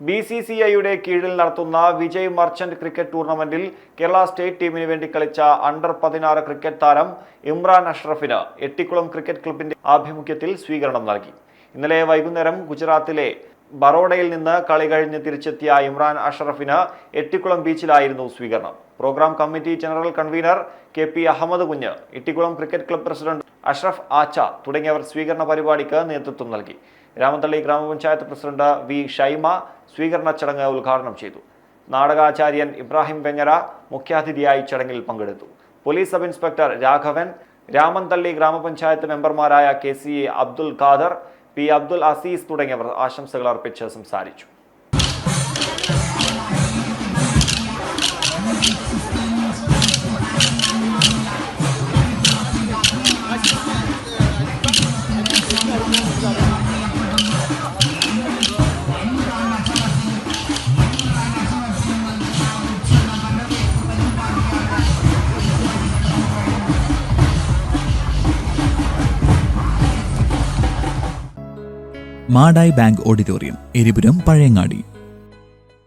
B C C ഐയുടെ കീഴിൽ നടത്തുന്ന വിജയ് മർച്ചന്റ് ക്രിക്കറ്റ് ടൂർണമെന്റിൽ കേരള സ്റ്റേറ്റ് ടീമിന് വേണ്ടി കളിച്ച അണ്ടർ പതിനാറ് ക്രിക്കറ്റ് താരം ഇമ്രാൻ അഷ്റഫിന് എട്ടിക്കുളം ക്രിക്കറ്റ് ക്ലബിന്റെ ആഭിമുഖ്യത്തിൽ സ്വീകരണം നൽകി. ഇന്നലെ വൈകുന്നേരം ഗുജറാത്തിലെ ബറോഡയിൽ നിന്ന് കളി കഴിഞ്ഞ് തിരിച്ചെത്തിയ ഇമ്രാൻ അഷറഫിന് എട്ടിക്കുളം ബീച്ചിലായിരുന്നു സ്വീകരണം. Program committee general convener K P Ahammed Kunhu Ittikulam cricket club president Ashraf Aacha തുടങ്ങിയവർ സ്വീകരണ പരിപാടിക്ക് നേതൃത്വം നൽകി. രാമത്തള്ളി ഗ്രാമപഞ്ചായത്ത് പ്രസിഡന്റ് വി ഷൈമ സ്വീകരണ ചടങ്ങ് ഉദ്ഘാടനം ചെയ്തു. നാടകാചാര്യൻ ഇബ്രാഹിം വെങ്ങര മുഖ്യാതിഥിയായി ചടങ്ങിൽ പങ്കെടുത്തു. Police sub inspector Raghavan Ramanthali ഗ്രാമപഞ്ചായത്ത് മെമ്പർമാരായ K C A Abdul Khader P Abdul Azeez തുടങ്ങിയവർ ആശംസകൾ അർപ്പിച്ച് സംസാരിച്ചു മാടായി ബാങ്ക് ഓഡിറ്റോറിയം എരിപുരം പഴയങ്ങാടി.